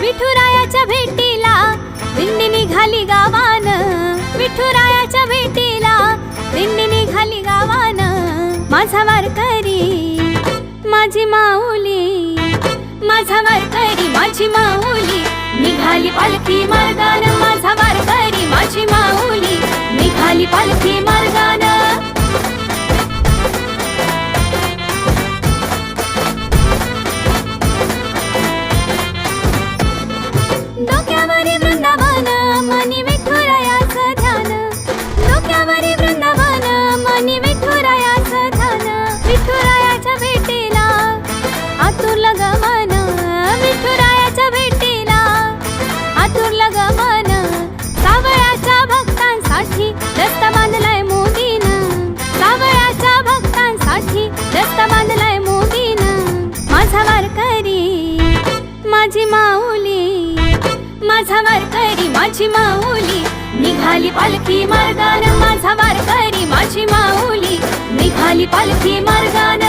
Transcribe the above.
विठुरायाच्या भेटीला दिंडी निघाली गावान. विठुरायाच्या भेटीला दिंडी निघाली गावान. माझा वारकरी माझी माऊली. माझा वारकरी माझी माऊली. निघाली पालखी मार्गान रस्ता बांधलाय मोदीनं माझा वारकरी माझी माऊली. माझा वारकरी माझी माऊली. निघाली पालखी मार्गान. माझा वारकरी माझी माऊली. निघाली पालखी मार्गान.